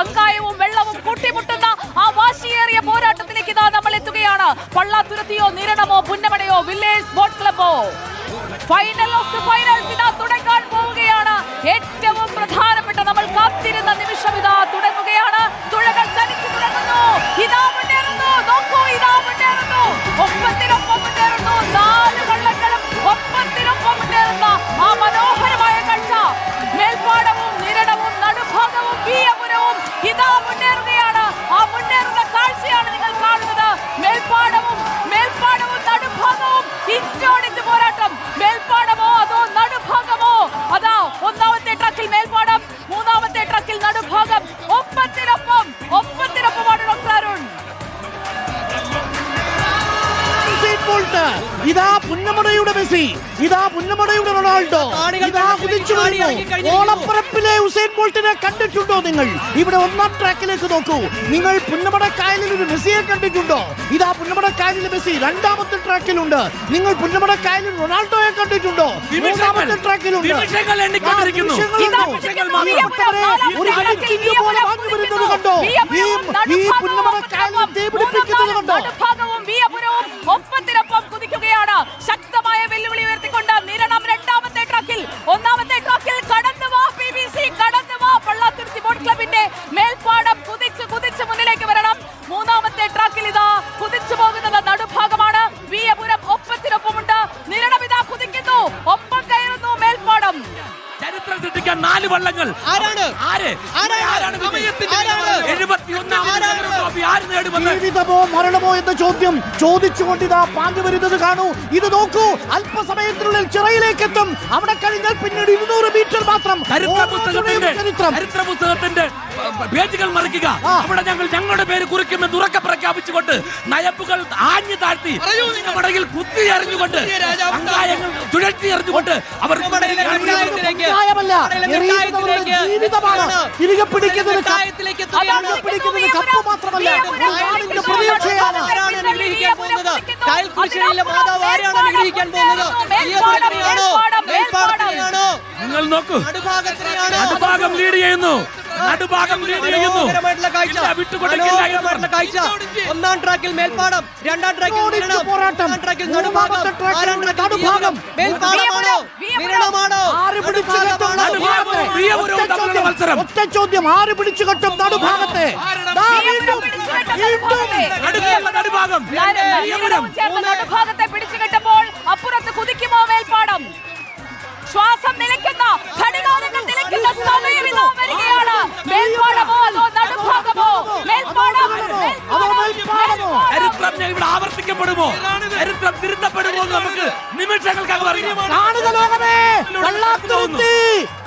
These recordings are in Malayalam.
പങ്കായവും വെള്ളവും കൂട്ടിമുട്ടുന്ന ആ വാശിയേറിയ പോരാട്ടത്തിലേക്ക് ഇതാ നമ്മൾ എത്തുകയാണ്. പള്ളാത്തുരുത്തിയോ നിരണമോ പുന്നമടയോ വില്ലേജ് ബോട്ട് ക്ലബോ ഫൈനൽ ഓഫ് ദി ഫൈനൽസ് ഇതാ പുന്നമടയുടെ റൊണാൾഡോ. ഇതാ കുതിച്ചു വരുന്നു ഓളപ്പറപ്പിലെ ഉസൈൻ ബോൾട്ടിനെ കണ്ടിട്ടുണ്ടോ നിങ്ങൾ? ഇവിടെ ഒന്നാം ട്രാക്കിലേക്ക് നോക്കൂ. നിങ്ങൾ പുന്നമട കായലിൽ ഒരു മെസ്സിയെ കണ്ടിട്ടുണ്ടോ? ഇതാ പുന്നമട കായലിലെ മെസ്സി രണ്ടാമത്തെ ട്രാക്കിലുണ്ട്. നിങ്ങൾ പുന്നമട കായലിൽ റൊണാൾഡോയെ കണ്ടിട്ടുണ്ടോ? മൂന്നാമത്തെ ട്രാക്കിലുണ്ട്? ഒരു പോലെ വാങ്ങി വരുന്നത് കണ്ടോ? ഈ പുന്നമട കായലിൽ കണ്ടോ? ഒപ്പത്തിനൊപ്പം കുതിക്കുകയാണ് ശക്തമായ ട്രോഫി ആര് നേടുമെന്ന്? ജീവിതമോ മരണമോ എന്ന ചോദ്യം ചോദിച്ചുകൊണ്ട് ഇതാ പാഞ്ഞു വരുന്നത് കാണൂ. ഇത് നോക്കൂ അല്പസമയത്തിനുള്ളിൽ ചിറയിലേക്ക് എത്തും അവിടെ കഴിഞ്ഞാൽ പിന്നീട് ഇരുന്നൂറ് മീറ്റർ മാത്രം. ചരിത്ര പുസ്തകത്തിന്റെ ചരിത്ര. പുസ്തകത്തിന്റെ പേജുകൾ മറിക്കുക. അവിടെ ഞങ്ങൾ ഞങ്ങളുടെ പേര് കുറിക്കുമെന്ന് ഉറക്കെ പ്രഖ്യാപിച്ചുകൊണ്ട് നയപ്പുകൾ ആഞ്ഞു താഴ്ത്തി മടയിൽ കുത്തി എറിഞ്ഞുകൊണ്ട് ചുഴറ്റി എറിഞ്ഞുകൊണ്ട് അവർ ജീവിതമാണ്. തിരികെ പിടിക്കുന്നത് ക- പഞ്ചായത്തിലേക്ക് എത്തുകയാണ്. തിരികെ പിടിക്കുന്നത് കപ്പ് മാത്രമല്ല നാടിന്റെ പ്രതീക്ഷയാണ് ആരാണ് അനുഗ്രഹിക്കാൻ പോകുന്നത് കായൽ കൃഷിയിലെ മാതാവ് ആരാണ് അനുഗ്രഹിക്കാൻ പോകുന്നത് നിങ്ങൾ നോക്കൂ നടുഭാഗം ലീഡ് ചെയ്യുന്നു നടുഭാഗം ലീഡ് ചെയ്യുന്നു കാഴ്ച ഒന്നാം ട്രാക്കിൽ മേൽപ്പാടം രണ്ടാം ട്രാക്കിൽ നിരണം, പോരാട്ടം. മൂന്നാം ട്രാക്കിൽ നടുഭാഗം ആറാം ട്രാക്കിൽ നടുഭാഗം. മേൽപ്പാടമാണോ വിയപുരം. നിരണമാണോ ആര് പിടിച്ചു കെട്ടും നടുഭാഗമാണോ? നടുഭാഗത്തെ? വിയപുരവും ഒറ്റ തമ്മിലുള്ള ചോദ്യം. ഒറ്റ ചോദ്യം. ആര് പിടിച്ചു കെട്ടും നടുഭാഗത്തെ നടുഭാഗത്തെ പിടിച്ചുകെട്ടപ്പോൾ അപ്പുറത്ത് കാണുക ലോകമേ. പള്ളാത്തുരുത്തി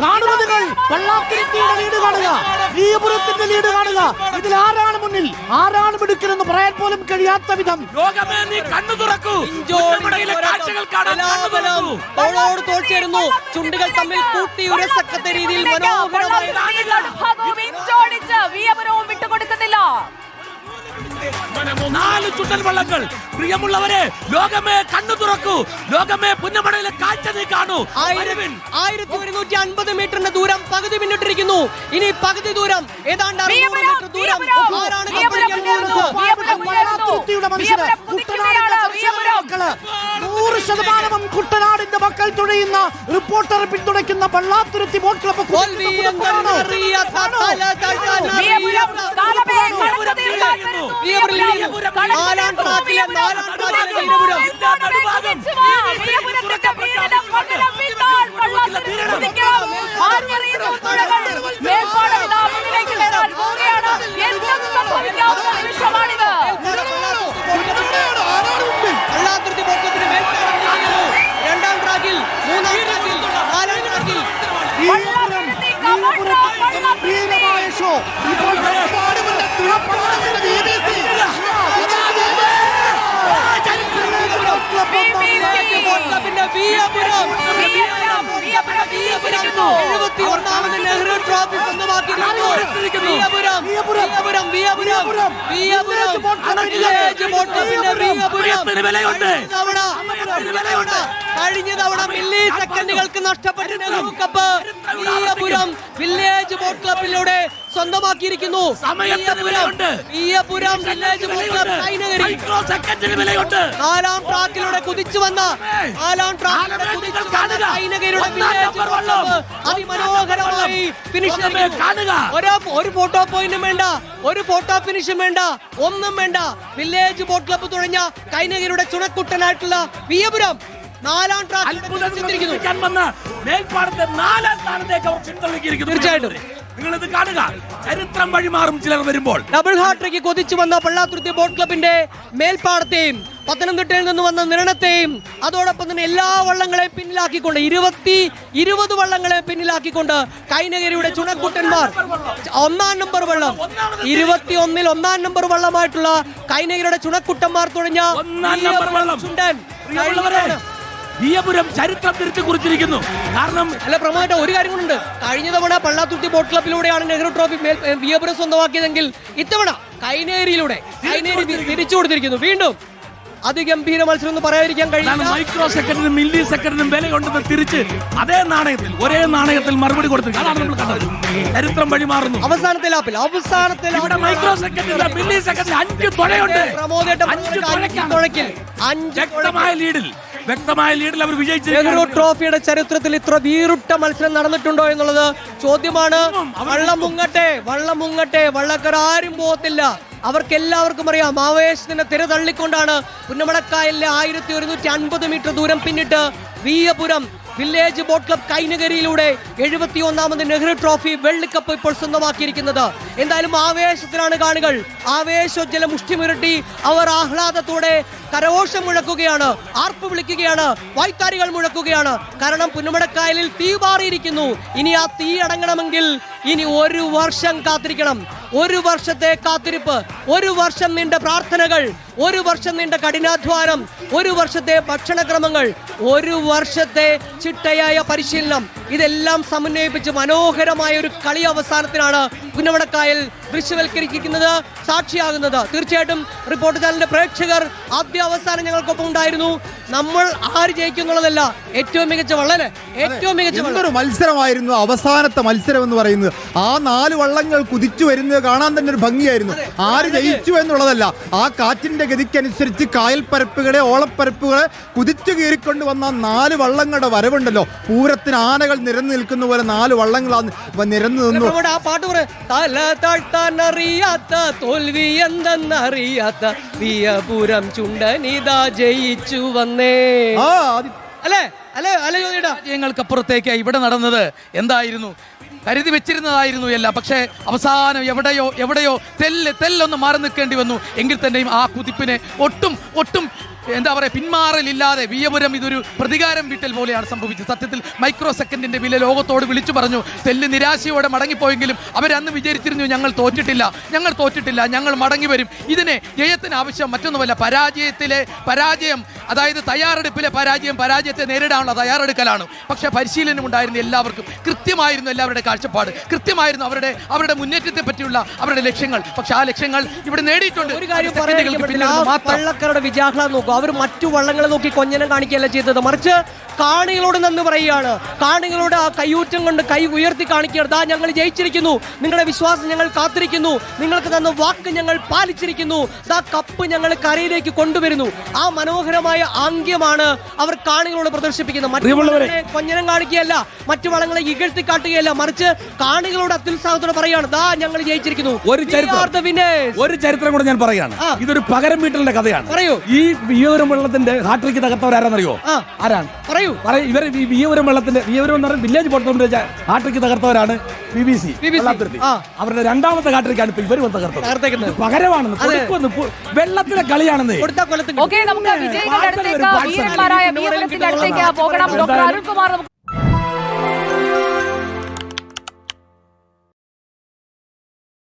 കാണുക നിങ്ങൾ. പള്ളാത്തുരുത്തിയുടെ ലീഡ് കാണുക. ശ്രീപുരത്തിന്റെ ലീഡ് കാണുക. ഇതിൽ ആരാണ് മുന്നിൽ? ആരാണ് മിടുക്കലെന്ന് പറയാൻ പോലും കഴിയാത്ത വിധം. ലോകമേ നീ കണ്ണു തുറക്കൂ. തോളോട് തോൾ ചേരുന്നു. ചുണ്ടുകൾ തമ്മിൽ കൂട്ടി ഉരസക്കത്ത രീതിയിൽ മനോഹരമായി വിട്ടുകൊടുക്കുന്നില്ല നാല് ചുണ്ടൽ വള്ളങ്ങൾ. പ്രിയമുള്ളവരെ ലോകമേ കണ്ണു തുറക്കൂ. ലോകമേ പുന്നമടയിലെ കാഴ്ച നീ കാണൂ. ആയിരം ആയിരത്തി ഒരുന്നൂറ്റി അൻപത് മീറ്ററിന്റെ ദൂരം പകുതി പിന്നിട്ടിരിക്കുന്നു. ഇനി പകുതി ദൂരം ഏതാണ്ട് മീറ്റർ ദൂരം ആരാണ് വിയപുരം ശതമാനവും കുട്ടനാടിന്റെ മക്കൾ തുഴയുന്ന റിപ്പോർട്ടർ പിന്തുണയ്ക്കുന്ന പള്ളാത്തുരുത്തി എന്തെന്നറിയാത്ത തലതട്ടാൻ വിയപുരം സ്വന്തമാക്കിയിരിക്കുന്നു കഴിഞ്ഞ തവണ മില്ലി സെക്കൻഡുകൾക്ക് നഷ്ടപ്പെട്ടിരുന്ന വില്ലേജ് ബോട്ട് ക്ലബിലൂടെ സ്വന്തമാക്കിയിരിക്കുന്നു. വില്ലേജ് ബോട്ട് ക്ലബ് നാലാം ട്രാക്കിലൂടെ കുതിച്ചു വന്ന നാലാം ട്രാക്കിലൂടെ കുതിച്ചു വന്ന വില്ലേജ് ബോട്ട് അതിമനോഹരമായി ഫിനിഷ് ഒരു ഫോട്ടോ പോയിന്റും വേണ്ട ഒരു ഫോട്ടോ ഫിനിഷും വേണ്ട ഒന്നും വേണ്ട. വില്ലേജ് ബോട്ട് ക്ലബ്ബ് തുടങ്ങിയ കൈനകരുടെ ചുണക്കുട്ടനായിട്ടുള്ള വിയപുരം നാലാം ട്രാക്ക് തീർച്ചയായിട്ടും. നിങ്ങൾ ഇത് കാണുക. ചരിത്രം വഴിമാറും ചിലർ വരുമ്പോൾ. ഡബിൾ ഹാട്രിക്ക് കൊതിച്ചു വന്ന പള്ളാത്തുരുത്തി ബോട്ട് ക്ലബിന്റെ മേൽപ്പാടത്തെയും പത്തനംതിട്ടയിൽ നിന്ന് വന്ന നിരണത്തെയും അതോടൊപ്പം തന്നെ എല്ലാ വള്ളങ്ങളെയും പിന്നിലാക്കിക്കൊണ്ട് ഇരുപത്തി ഇരുപത് വള്ളങ്ങളെ പിന്നിലാക്കിക്കൊണ്ട് കൈനഗരിയുടെ ചുണക്കുട്ടന്മാർ ഒന്നാം നമ്പർ വള്ളം ഇരുപത്തി ഒന്നിൽ ഒന്നാം നമ്പർ വള്ളമായിട്ടുള്ള കൈനഗരിയുടെ ചുണക്കുട്ടന്മാർ തുടങ്ങിയ ഒന്നാം നമ്പർ വള്ളം. ചുണ്ടൻ. വിയപുരം ചരിത്രം തിരുത്തി കുറിച്ചിരിക്കുന്നു കാരണം അല്ല പ്രമോദന്റെ ഒരു കാര്യം കൊണ്ടുണ്ട് കഴിഞ്ഞ തവണ പള്ളാത്തുരുത്തി ബോട്ട് ക്ലബിലൂടെയാണ് നെഹ്റു ട്രോഫി ഈയപുരം വിയപുരം സ്വന്തമാക്കിയതെങ്കിൽ ഇത്തവണ കൈനേരിയിലൂടെ കൈനേരി തിരിച്ചു കൊടുത്തിരിക്കുന്നു വീണ്ടും അതിഗംഭീര മത്സരം എന്ന് പറയാതിരിക്കാൻ കഴിയില്ല. മൈക്രോ സെക്കൻഡിനും മില്ലി സെക്കൻഡിനും വില വിലയുണ്ടെന്ന് തിരിച്ച് അതേ നാണയത്തിൽ ഒരേ നാണയത്തിൽ മറുപടി കൊടുത്തു അതാണ് നമ്മൾ കണ്ടത്. ചരിത്രം വഴിമാറുന്നു അവസാനത്തെ ലാപ്പിൽ അവസാനത്തെ ഇവിടെ മൈക്രോ സെക്കൻഡിന്റെ മില്ലി സെക്കൻഡിൽ അഞ്ച് തുഴയുണ്ട്. പ്രമോദേട്ടൻ അഞ്ച്. തുഴയ്ക്കിൽ അഞ്ച് വ്യക്തമായ ലീഡിൽ വ്യക്തമായ ലീഡിൽ അവർ വിജയിച്ചിരിക്കുന്നു ട്രോഫിയുടെ ചരിത്രത്തിൽ ഇത്ര വീറുട്ട മത്സരം നടന്നിട്ടുണ്ടോ എന്നുള്ളത് ചോദ്യമാണ്. വള്ളം മുങ്ങട്ടെ വള്ളം മുങ്ങട്ടെ വള്ളക്കാർ ആരും പോകത്തില്ല. അവർക്ക് എല്ലാവർക്കും അറിയാം ആവേശത്തിന്റെ തിര തള്ളിക്കൊണ്ടാണ് പുന്നമടക്കായലിലെ ആയിരത്തി ഒരുന്നൂറ്റി അൻപത് മീറ്റർ ദൂരം പിന്നിട്ട് വീയപുരം വില്ലേജ് ബോട്ട് ക്ലബ് കൈനഗരിയിലൂടെ എഴുപത്തി ഒന്നാമത് നെഹ്റു ട്രോഫി വെള്ളിക്കപ്പ് ഇപ്പോൾ സ്വന്തമാക്കിയിരിക്കുന്നത്. എന്തായാലും ആവേശത്തിലാണ് കാണികൾ. ആവേശോജ്ജല മുഷ്ടിമുരട്ടി അവർ ആഹ്ലാദത്തോടെ കരഘോഷം മുഴക്കുകയാണ്. ആർപ്പ് വിളിക്കുകയാണ്. വൈത്താരികൾ മുഴക്കുകയാണ്. കാരണം പുന്നമടക്കായലിൽ തീ മാറിയിരിക്കുന്നു ഇനി ആ തീ അടങ്ങണമെങ്കിൽ ഇനി ഒരു വർഷം കാത്തിരിക്കണം. ഒരു വർഷത്തെ കാത്തിരിപ്പ് ഒരു വർഷം നീണ്ട പ്രാർത്ഥനകൾ ഒരു വർഷം നീണ്ട കഠിനാധ്വാനം ഒരു വർഷത്തെ ഭക്ഷണക്രമങ്ങൾ ഒരു വർഷത്തെ ചിട്ടയായ പരിശീലനം. ഇതെല്ലാം സമന്വയിപ്പിച്ച് മനോഹരമായ ഒരു കളി അവസാനത്തിനാണ് പുന്നമടക്കായൽ ദൃശ്യവൽക്കരിക്കുന്നത് സാക്ഷിയാകുന്നത്. തീർച്ചയായിട്ടും റിപ്പോർട്ട് ചാനലിന്റെ പ്രേക്ഷകർ ആദ്യ അവസാനം ഞങ്ങൾക്കൊപ്പം ഉണ്ടായിരുന്നു. നമ്മൾ ആര് ജയിക്കുന്നുള്ളതല്ല ഏറ്റവും മികച്ച വള്ളല്ലേ ഏറ്റവും മികച്ച എന്തൊരു മത്സരമായിരുന്നു അവസാനത്തെ മത്സരം എന്ന് പറയുന്നത്. ആ നാല് വള്ളങ്ങൾ കുതിച്ചു വരുന്നത് കാണാൻ തന്നെ ഒരു ഭംഗിയായിരുന്നു. ആര് ജയിച്ചു എന്നുള്ളതല്ല ആ കാറ്റിന്റെ ഗതിക്കനുസരിച്ച് കായൽപ്പരപ്പുകളെ ഓളപ്പരപ്പുകളെ കുതിച്ചു കീറിക്കൊണ്ട് വന്ന നാല് വള്ളങ്ങളുടെ വരവുണ്ടല്ലോ. പൂരത്തിന് ആനകൾ നിരന്നു നിൽക്കുന്ന പോലെ നാല് വള്ളങ്ങൾ നിരന്നു നിന്നു. ആ പാട്ട് തല താഴ്ത്താൻ അറിയാത്ത തോൽവി എന്തെന്നറിയാത്ത വിയപുരം ചുണ്ടനിതാ ജയിച്ചു വന്നേ. അല്ലേ? അല്ലേ? അല്ലേ ജ്യോതിടാ? ഞങ്ങൾക്കപ്പുറത്തേക്ക് ഇവിടെ നടന്നത് എന്തായിരുന്നു? കരുതി വെച്ചിരുന്നതായിരുന്നു അല്ല പക്ഷേ അവസാനം എവിടെയോ എവിടെയോ തെല്ല് തെല്ലൊന്ന് മാറി നിൽക്കേണ്ടി വന്നു. എങ്കിൽ തന്നെയും ആ കുതിപ്പിനെ ഒട്ടും ഒട്ടും എന്താ പറയുക പിന്മാറലില്ലാതെ വിയപുരം ഇതൊരു പ്രതികാരം വീട്ടൽ പോലെയാണ് സംഭവിച്ചത്. സത്യത്തിൽ മൈക്രോ സെക്കൻഡിന്റെ വില ലോകത്തോട് വിളിച്ചു പറഞ്ഞു. തെല്ല് നിരാശയോടെ മടങ്ങിപ്പോയെങ്കിലും അവരന്ന് വിചാരിച്ചിരുന്നു ഞങ്ങൾ തോറ്റിട്ടില്ല. ഞങ്ങൾ തോറ്റിട്ടില്ല ഞങ്ങൾ മടങ്ങി വരും. ഇതിനെ ജയത്തിന് ആവശ്യം മറ്റൊന്നുമല്ല പരാജയത്തിലെ പരാജയം. അതായത് തയ്യാറെടുപ്പിലെ പരാജയം പരാജയത്തെ നേരിടാനുള്ള തയ്യാറെടുക്കലാണ്. പക്ഷേ പരിശീലനം ഉണ്ടായിരുന്ന എല്ലാവർക്കും കൃത്യമായിരുന്നു എല്ലാവരുടെ കാഴ്ചപ്പാട് കൃത്യമായിരുന്നു അവരുടെ അവരുടെ മുന്നേറ്റത്തെ പറ്റിയുള്ള അവരുടെ ലക്ഷ്യങ്ങൾ. പക്ഷെ ആ ലക്ഷ്യങ്ങൾ ഇവിടെ നേടിയിട്ടുണ്ട്. ഒരു കാര്യം വള്ളക്കാരുടെ നോക്കൂ. അവർ മറ്റു വള്ളങ്ങളെ നോക്കി കൊഞ്ഞനം കാണിക്കുകയല്ല ചെയ്തത്. മറിച്ച് കാണികളോട് നന്ദി പറയുകയാണ്. കാണികളോട് ആ കൈയൂറ്റം കൊണ്ട് കൈ ഉയർത്തി കാണിക്കുകയാണ്. ദാ ഞങ്ങൾ ജയിച്ചിരിക്കുന്നു. നിങ്ങളുടെ വിശ്വാസം ഞങ്ങൾ കാത്തിരിക്കുന്നു. നിങ്ങൾക്ക് തന്ന വാക്ക് ഞങ്ങൾ പാലിച്ചിരിക്കുന്നു. ദാ കപ്പ് ഞങ്ങൾ കരയിലേക്ക് കൊണ്ടുവരുന്നു. ആ മനോഹരമായ ആംഗ്യമാണ് അവർ കാണികളോട് പ്രദർശിപ്പിക്കുന്നത്. മറ്റുള്ളവരെ കൊഞ്ഞനം കാണിക്കുകയല്ല മറ്റു വളങ്ങളെ ഇകഴ്ത്തി കാട്ടുകയല്ല മറിച്ച് കാണികളോട് അത്യുത്സാഹത്തോടെ പറയാണ് ദാ ഞങ്ങൾ ജയിച്ചിരിക്കുന്നു. ഒരു ചരിത്രം. ഒരു ചരിത്രം കൂടെ ഞാൻ പറയാണ് ഇതൊരു പകരം വീട്ടലിന്റെ കഥയാണ്. പറയൂ. ഈ വിയോരം വെള്ളത്തിന്റെ ഹാട്രിക്ക് തകർത്തവരാരെന്നറിയോ. ആരാണ്? പറയൂ. പറയൂ. ഇവർ ഈ വിയൂരം വെള്ളത്തിന്റെ വിയോരം എന്ന് പറഞ്ഞാൽ വില്ലേജ് പോർട്ടോമിന്റെ ഹാട്രിക്ക് തകർത്തവരാണ് ബി ബി സി അവരുടെ രണ്ടാമത്തെ ഹാട്രിക്കാണ് ഇപ്പൊ ഇവർ വന്ന് തകർത്തത്. പകരമാണെന്ന് വെള്ളത്തിലെ കളിയാണെന്ന്. കൊടുത്താൽ കൊല്ലത്തിൽ നമുക്ക് അടുത്തേക്ക് വീരന്മാരായ വീരത്തിന്റെ അടുത്തേക്ക് പോകണം ഡോക്ടർ അരുൺകുമാർ നമുക്ക്